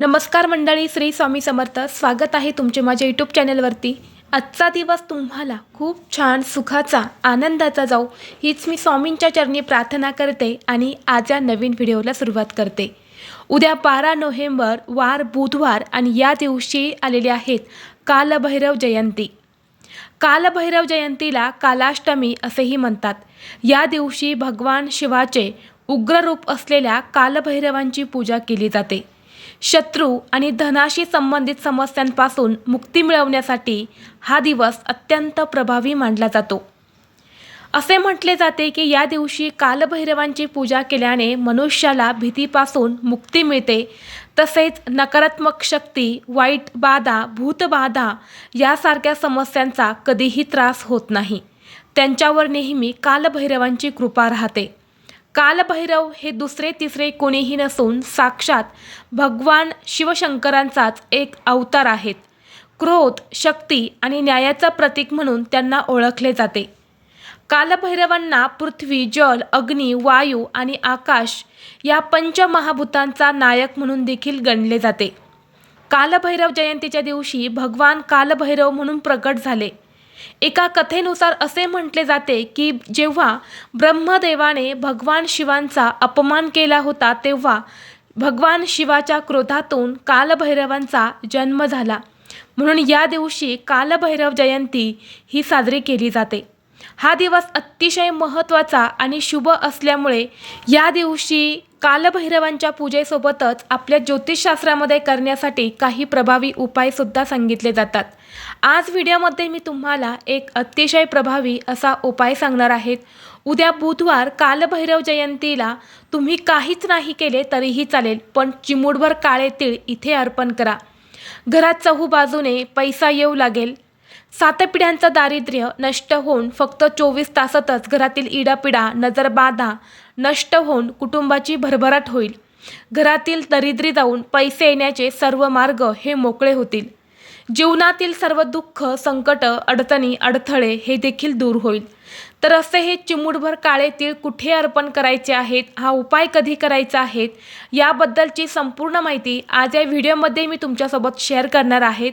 नमस्कार मंडळी श्री स्वामी समर्थ. स्वागत आहे तुमचे माझ्या यूट्यूब चॅनलवरती आजचा दिवस तुम्हाला खूप छान सुखाचा आनंदाचा जाऊ हीच मी स्वामींच्या चरणी प्रार्थना करते आणि आज या नवीन व्हिडिओला सुरुवात करते. उद्या बारा नोव्हेंबर वार बुधवार आणि या दिवशी आलेले आहेत कालभैरव जयंती. कालभैरव जयंतीला कालाष्टमी असेही म्हणतात. या दिवशी भगवान शिवाचे उग्र रूप असलेल्या कालभैरवांची पूजा केली जाते. शत्रू आणि धनाशी संबंधित समस्यांपासून मुक्ती मिळवण्यासाठी हा दिवस अत्यंत प्रभावी मानला जातो. असे म्हटले जाते की या दिवशी कालभैरवांची पूजा केल्याने मनुष्याला भीतीपासून मुक्ती मिळते. तसेच नकारात्मक शक्ती वाईट बाधा भूतबाधा यासारख्या समस्यांचा कधीही त्रास होत नाही. त्यांच्यावर नेहमी कालभैरवांची कृपा राहते. कालभैरव हे दुसरे तिसरे कोणीही नसून साक्षात भगवान शिवशंकरांचाच एक अवतार आहेत. क्रोध शक्ती आणि न्यायाचं प्रतीक म्हणून त्यांना ओळखले जाते. कालभैरवांना पृथ्वी जल अग्नी वायू आणि आकाश या पंचमहाभूतांचा नायक म्हणून देखील गणले जाते. कालभैरव जयंतीच्या दिवशी भगवान कालभैरव म्हणून प्रकट झाले. एका कथेनुसार असे म्हटले जाते की जेव्हा ब्रह्मदेवाने भगवान शिवांचा अपमान केला होता तेव्हा भगवान शिवाच्या क्रोधातून कालभैरवांचा जन्म झाला. म्हणून या दिवशी कालभैरव जयंती ही साजरी केली जाते. हा दिवस अतिशय महत्त्वाचा आणि शुभ असल्यामुळे या दिवशी कालभैरवांच्या पूजेसोबतच आपल्या ज्योतिषशास्त्रामध्ये करण्यासाठी काही प्रभावी उपायसुद्धा सांगितले जातात. आज व्हिडिओमध्ये मी तुम्हाला एक अतिशय प्रभावी असा उपाय सांगणार आहेत उद्या बुधवार कालभैरव जयंतीला तुम्ही काहीच नाही केले तरीही चालेल पण चिमूडभर काळे तीळ इथे अर्पण करा. घरात चहू बाजूने पैसा येऊ लागेल. सात पिढ्यांचं दारिद्र्य नष्ट होऊन फक्त चोवीस तासातच घरातील इडापिडा नजरबाधा नष्ट होऊन कुटुंबाची भरभराट होईल. घरातील दरिद्री जाऊन पैसे येण्याचे सर्व मार्ग हे मोकळे होतील. जीवनातील सर्व दुःख संकट अडचणी अडथळे हे देखील दूर होईल. तर असे हे चिमूडभर काळे तीळ कुठे अर्पण करायचे आहेत? हा उपाय कधी करायचा आहेत याबद्दलची संपूर्ण माहिती आज या व्हिडिओमध्ये मी तुमच्यासोबत शेअर करणार आहेत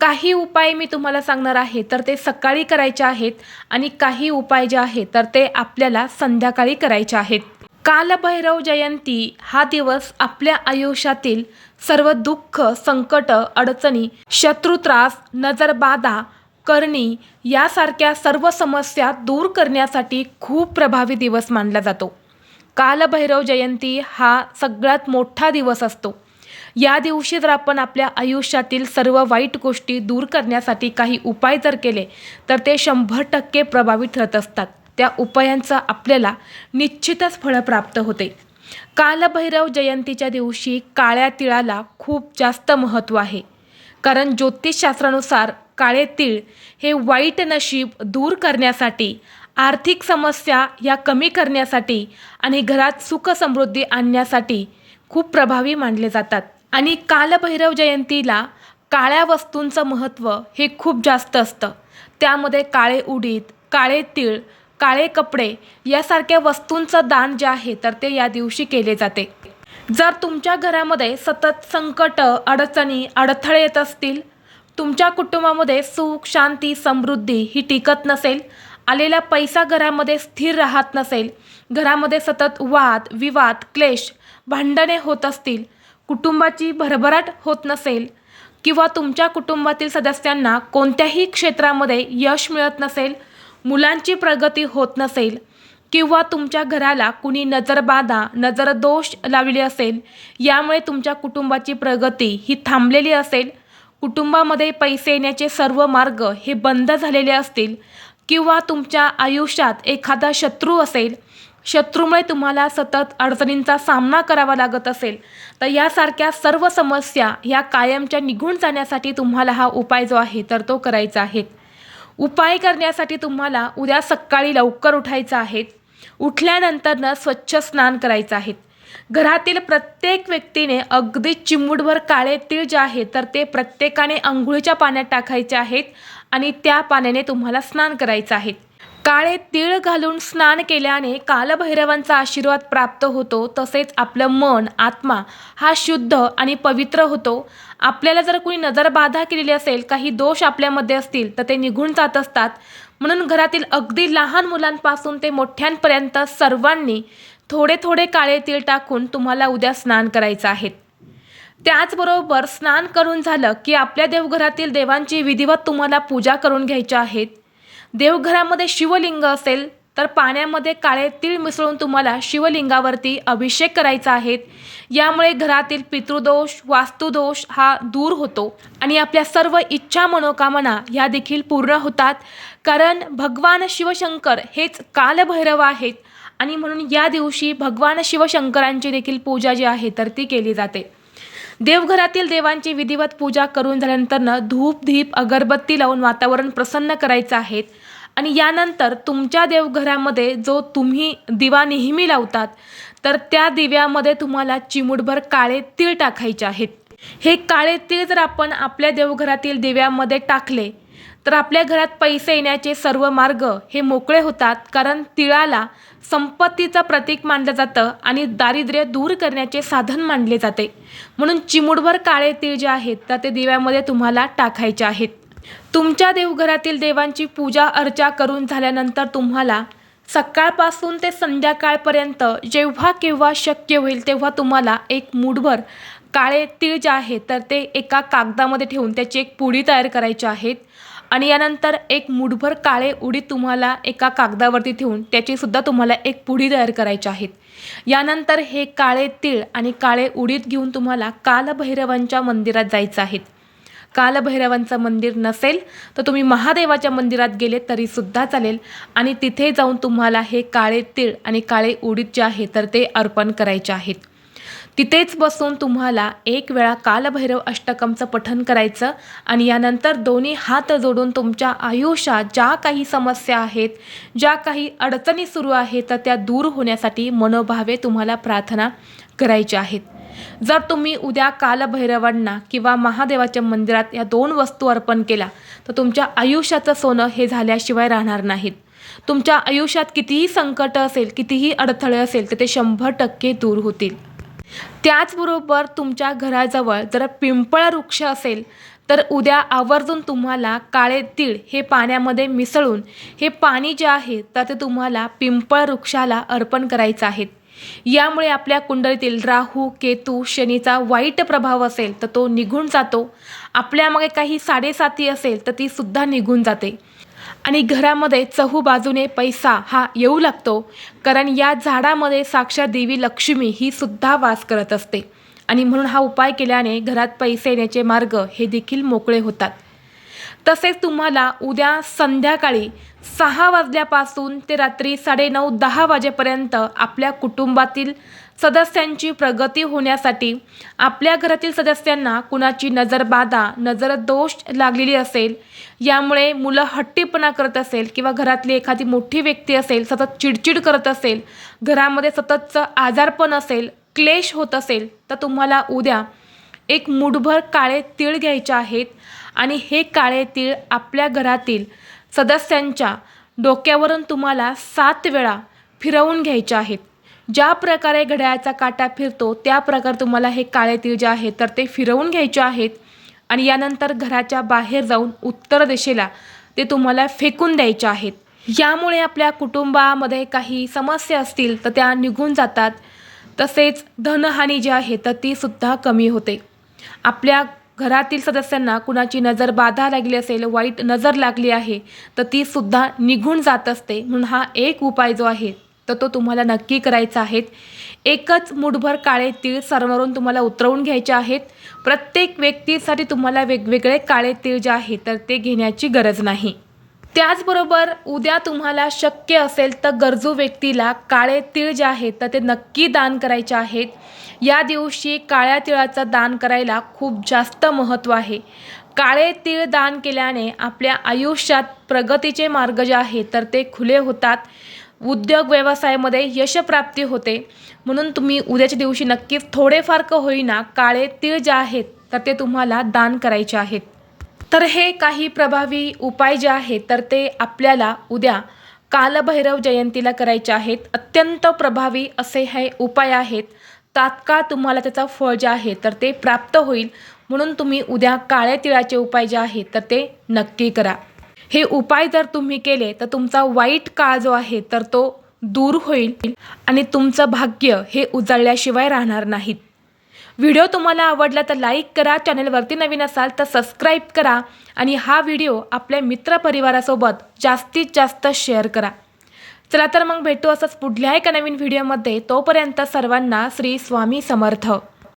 काही उपाय मी तुम्हाला सांगणार आहे तर ते सकाळी करायचे आहेत आणि काही उपाय जे आहेत तर ते आपल्याला संध्याकाळी करायचे आहेत. कालभैरव जयंती हा दिवस आपल्या आयुष्यातील सर्व दुःख संकट अडचणी शत्रुत्रास नजरबाधा करणी यासारख्या सर्व समस्या दूर करण्यासाठी खूप प्रभावी दिवस मानला जातो. कालभैरव जयंती हा सगळ्यात मोठा दिवस असतो. या दिवशी जर आपण आपल्या आयुष्यातील सर्व वाईट गोष्टी दूर करण्यासाठी काही उपाय जर केले तर ते शंभर टक्के प्रभावी ठरत असतात. त्या उपायांचं आपल्याला निश्चितच फळं प्राप्त होते. कालभैरव जयंतीच्या दिवशी काळ्या तिळाला खूप जास्त महत्त्व आहे. कारण ज्योतिषशास्त्रानुसार काळे तीळ हे वाईट नशीब दूर करण्यासाठी आर्थिक समस्या या कमी करण्यासाठी आणि घरात सुख समृद्धी आणण्यासाठी खूप प्रभावी मानले जातात. आणि कालभैरव जयंतीला काळ्या वस्तूंचं महत्त्व हे खूप जास्त असतं. त्यामध्ये काळे उडीद काळे तीळ काळे कपडे यासारख्या वस्तूंचं दान जे आहे तर ते या दिवशी केले जाते. जर तुमच्या घरामध्ये सतत संकट अडचणी अडथळे येत असतील तुमच्या कुटुंबामध्ये सुख शांती समृद्धी ही टिकत नसेल आलेला पैसा घरामध्ये स्थिर राहत नसेल घरामध्ये सतत वाद विवाद क्लेश भांडणे होत असतील कुटुंबाची भरभराट होत नसेल किंवा तुमच्या कुटुंबातील सदस्यांना कोणत्याही क्षेत्रामध्ये यश मिळत नसेल मुलांची प्रगती होत नसेल किंवा तुमच्या घराला कुणी नजरबाधा नजरदोष लावले असेल यामुळे तुमच्या कुटुंबाची प्रगती ही थांबलेली असेल कुटुंबामध्ये पैसे येण्याचे सर्व मार्ग हे बंद झालेले असतील किंवा तुमच्या आयुष्यात एखादा शत्रू असेल शत्रूमुळे तुम्हाला सतत अडचणींचा सामना करावा लागत असेल. तर यासारख्या सर्व समस्या ह्या कायमच्या निघून जाण्यासाठी तुम्हाला हा उपाय जो आहे तर तो करायचा आहे. उपाय करण्यासाठी तुम्हाला उद्या सकाळी लवकर उठायचं आहे. उठल्यानंतरनं स्वच्छ स्नान करायचं आहे. घरातील प्रत्येक व्यक्तीने अगदी चिमूटभर काळे तीळ जे आहे तर ते प्रत्येकाने आंघोळीच्या पाण्यात टाकायचे आहेत आणि त्या पाण्याने तुम्हाला स्नान करायचं आहे. काळे तीळ घालून स्नान केल्याने कालभैरवांचा आशीर्वाद प्राप्त होतो तसेच आपलं मन आत्मा हा शुद्ध आणि पवित्र होतो. आपल्याला जर कोणी नजरबाधा केलेली असेल काही दोष आपल्यामध्ये असतील तर ते निघून जात असतात. म्हणून घरातील अगदी लहान मुलांपासून ते मोठ्यांपर्यंत सर्वांनी थोडे थोडे काळे तीळ टाकून तुम्हाला उद्या स्नान करायचं आहे. त्याचबरोबर स्नान करून झालं की आपल्या देवघरातील देवांची विधिवत तुम्हाला पूजा करून घ्यायच्या आहेत देवघरामध्ये शिवलिंग असेल तर पाण्यामध्ये काळे तीळ मिसळून तुम्हाला शिवलिंगावरती अभिषेक करायचा आहे. यामुळे घरातील पितृदोष वास्तुदोष हा दूर होतो आणि आपल्या सर्व इच्छा मनोकामना ह्या देखील पूर्ण होतात. कारण भगवान शिवशंकर हेच कालभैरव आहेत आणि म्हणून या दिवशी भगवान शिवशंकरांची देखील पूजा जी आहे तर ती केली जाते. देवघरातील देवांची विधिवत पूजा करून झाल्यानंतरनं धूप धीप अगरबत्ती लावून वातावरण प्रसन्न करायचं आहे. आणि यानंतर तुमच्या देवघरामध्ये जो तुम्ही दिवा नेहमी लावतात तर त्या दिव्यामध्ये तुम्हाला चिमूटभर काळे तीळ टाकायचे आहेत. हे काळे तीळ जर आपण आपल्या देवघरातील दिव्यामध्ये टाकले तर आपल्या घरात पैसे येण्याचे सर्व मार्ग हे मोकळे होतात कारण तिळाला संपत्तीचं प्रतीक मानलं जातं आणि दारिद्र्य दूर करण्याचे साधन मानले जाते. म्हणून चिमुडभर काळे तीळ जे आहेत तर ते दिव्यामध्ये तुम्हाला टाकायचे आहेत. तुमच्या देवघरातील देवांची पूजा अर्चा करून झाल्यानंतर तुम्हाला सकाळपासून ते संध्याकाळपर्यंत जेव्हा केव्हा शक्य होईल तेव्हा तुम्हाला एक मूठभर काळे तीळ जे आहे तर ते एका कागदामध्ये ठेवून त्याची एक पुडी तयार करायची आहेत आणि यानंतर एक मुठभर काळे उडीद तुम्हाला एका कागदावरती ठेवून त्याचीसुद्धा तुम्हाला एक पुडी तयार करायची आहेत. यानंतर हे काळे तीळ आणि काळे उडीद घेऊन तुम्हाला कालभैरवांच्या मंदिरात जायचं आहे. कालभैरवांचं मंदिर नसेल तर तुम्ही महादेवाच्या मंदिरात गेले तरीसुद्धा चालेल आणि तिथे जाऊन तुम्हाला हे काळे तीळ आणि काळे उडीद जे आहे तर ते अर्पण करायचे आहेत. तिथेच बसून तुम्हाला एक वेळा कालभैरव अष्टकमचं पठन करायचं आणि यानंतर दोन्ही हात जोडून तुमच्या आयुष्यात ज्या काही समस्या आहेत ज्या काही अडचणी सुरू आहेत तर त्या दूर होण्यासाठी मनोभावे तुम्हाला प्रार्थना करायच्या आहेत. जर तुम्ही उद्या कालभैरवांना किंवा महादेवाच्या मंदिरात या दोन वस्तू अर्पण केल्या तर तुमच्या आयुष्याचं सोनं हे झाल्याशिवाय राहणार नाहीत. तुमच्या आयुष्यात कितीही संकट असेल कितीही अडथळे असेल तर ते शंभर टक्के दूर होतील. त्याचबरोबर तुमच्या घराजवळ जर पिंपळ वृक्ष असेल तर उद्या आवर्जून तुम्हाला काळे तीळ हे पाण्यामध्ये मिसळून हे पाणी जे आहे तर ते तुम्हाला पिंपळ वृक्षाला अर्पण करायचं आहे. यामुळे आपल्या कुंडलीतील राहू केतू शनीचा वाईट प्रभाव असेल तर तो निघून जातो. आपल्यामागे काही साडेसाती असेल तर ती सुद्धा निघून जाते. आणि घरामध्ये चहू बाजूने पैसा हा येऊ लागतो कारण या झाडामध्ये साक्षात देवी लक्ष्मी ही सुद्धा वास करत असते. आणि म्हणून हा उपाय केल्याने घरात पैसे येण्याचे मार्ग हे देखील मोकळे होतात. तसेच तुम्हाला उद्या संध्याकाळी सहा वाजल्यापासून ते रात्री साडेनऊ दहा वाजेपर्यंत आपल्या कुटुंबातील सदस्यांची प्रगती होण्यासाठी आपल्या घरातील सदस्यांना कुणाची नजरबाधा नजरदोष लागलेली असेल यामुळे मुलं हट्टीपणा करत असेल किंवा घरातली एखादी मोठी व्यक्ती असेल सतत चिडचिड करत असेल घरामध्ये सततचं आजारपण असेल क्लेश होत असेल तर तुम्हाला उद्या एक मुठभर काळे तीळ घ्यायचे आहेत आणि हे काळे तीळ आपल्या घरातील सदस्यांच्या डोक्यावरून तुम्हाला सात वेळा फिरवून घ्यायचे आहेत. ज्या प्रकारे घड्याळाचा काटा फिरतो त्या प्रकारे तुम्हाला हे काळे तीळ जे आहे तर ते फिरवून घ्यायचे आहेत. आणि यानंतर घराच्या बाहेर जाऊन उत्तर दिशेला ते तुम्हाला फेकून द्यायचे आहेत. यामुळे आपल्या कुटुंबामध्ये काही समस्या असतील तर त्या निघून जातात. तसेच धनहानी जी आहे तर ती सुद्धा कमी होते. आपल्या घरातील सदस्यांना कुणाची नजर बाधा लागली असेल वाईट नजर लागली आहे तर ती सुद्धा निघून जात असते. म्हणून हा एक उपाय जो आहे तर तो तुम्हाला नक्की करायचा आहे. एकच मुठभर काळे तीळ सर्वरून तुम्हाला उतरवून घ्यायचे आहेत. प्रत्येक व्यक्तीसाठी तुम्हाला वेगवेगळे काळे तीळ जे आहे तर ते घेण्याची गरज नाही. त्याचबरोबर उद्या तुम्हाला शक्य असेल तर गरजू व्यक्तीला काळे तीळ जे आहेत तर ते नक्की दान करायचे आहेत. या दिवशी काळ्या तिळाचं दान करायला खूप जास्त महत्त्व आहे. काळे तीळ दान केल्याने आपल्या आयुष्यात प्रगतीचे मार्ग जे आहेत तर ते खुले होतात. उद्योग व्यवसायामध्ये यशप्राप्ती होते. म्हणून तुम्ही उद्याच्या दिवशी नक्कीच थोडेफार का होईना काळे तीळ जे आहेत तर ते तुम्हाला दान करायचे आहेत. तर हे काही प्रभावी उपाय जे आहेत तर ते आपल्याला उद्या कालभैरव जयंतीला करायचे आहेत. अत्यंत प्रभावी असे हे उपाय आहेत. तात्काळ तुम्हाला त्याचा फळ जे आहे तर ते प्राप्त होईल. म्हणून तुम्ही उद्या काळ्या तिळाचे उपाय जे आहेत तर ते नक्की करा. हे उपाय जर तुम्ही केले तर तुमचा वाईट काळ जो आहे तर तो दूर होईल आणि तुमचं भाग्य हे उजळल्याशिवाय राहणार नाहीत. व्हिडिओ तुम्हाला आवडला तर लाईक करा चॅनलवरती नवीन असाल तर सबस्क्राईब करा आणि हा व्हिडिओ आपल्या मित्रपरिवारासोबत जास्तीत जास्त शेअर करा. चला तर मग भेटू असंच पुढल्या एका नवीन व्हिडिओमध्ये. तोपर्यंत सर्वांना श्री स्वामी समर्थ.